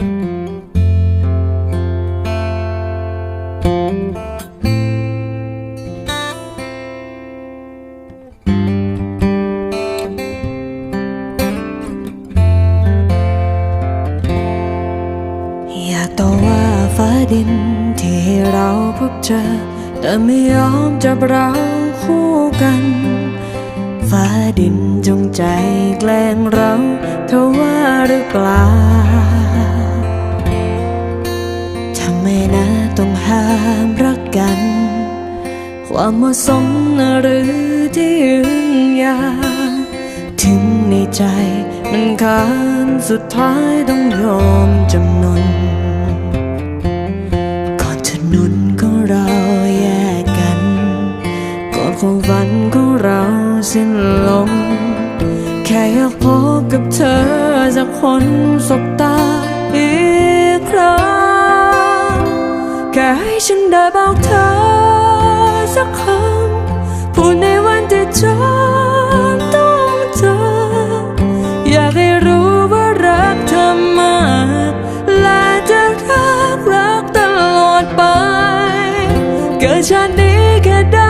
อยากต่อว่าฟ้าดินที่เราพบเจอ แต่ไม่ยอมจับเราคู่กัน ฟ้าดินจงใจแกล้งเราเธอว่าหรือเปล่า ไมนะต้องห้ามรักกัน ความเหมาะสมหรือที่ยืนยา ถึงในใจมันขานสุดท้ายต้องยอมจำนนก่อนถนนของเราแยกกัน ก่อนความฝันของเราสิ้นลง แค่อยากพบกับเธอสักคนสบตาอีกครั้ง แค่ให้ฉันได้บอกเธอสักคำพูดในวันที่จำต้องเจออยากให้รู้ว่ารักเธอมากและจะรักรักตลอดไป เกิดชาตินี้แค่ได้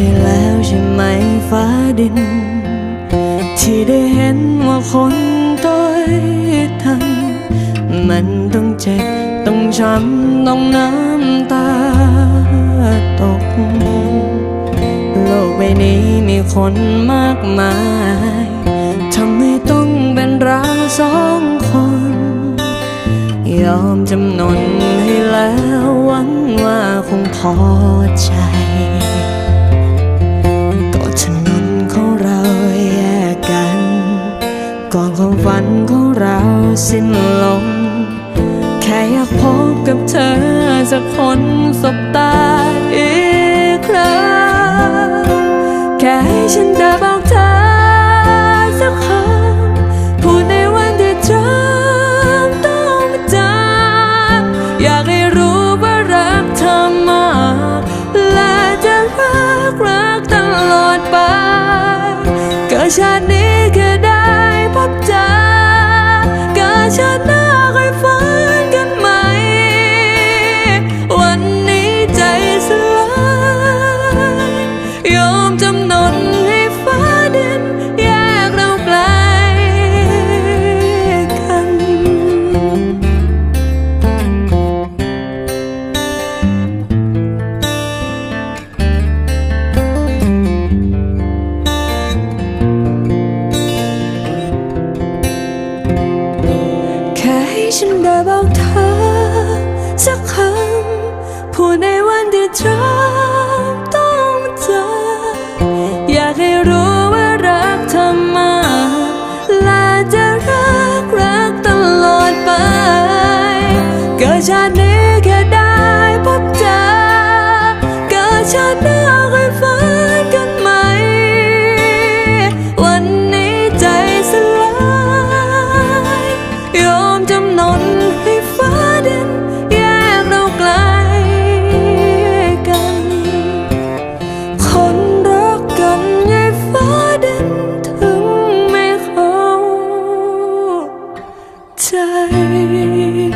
ใจแล้วใช่ไหมฟ้าดิน ที่ได้เห็นว่าคนต้อยทันมันต้องเจ็บ ต้องช้ำ ต้องน้ำตาตก โลกใบนี้มีคนมากมายทำไมต้องเป็นเราสองคน ยอมจำนนให้แล้วหวังว่าคงพอใจ ก่อนความฝันของเราสิ้นลง แค่อยากพบกับเธอสักคนสบตาอีกครั้งแค่ให้ฉันได้บอกเธอสักคำพูดในวันที่จำต้องจากอยากให้รู้ว่ารักเธอมากและจะรักรักตลอดไปเกิดชาตินี้ เธอต้องเจอ อยากให้รู้ว่ารักเธมา และจะรักรักตลอดไป เกิดชาตินี้แค่ได้พบเธอ เกิดชาติ 爱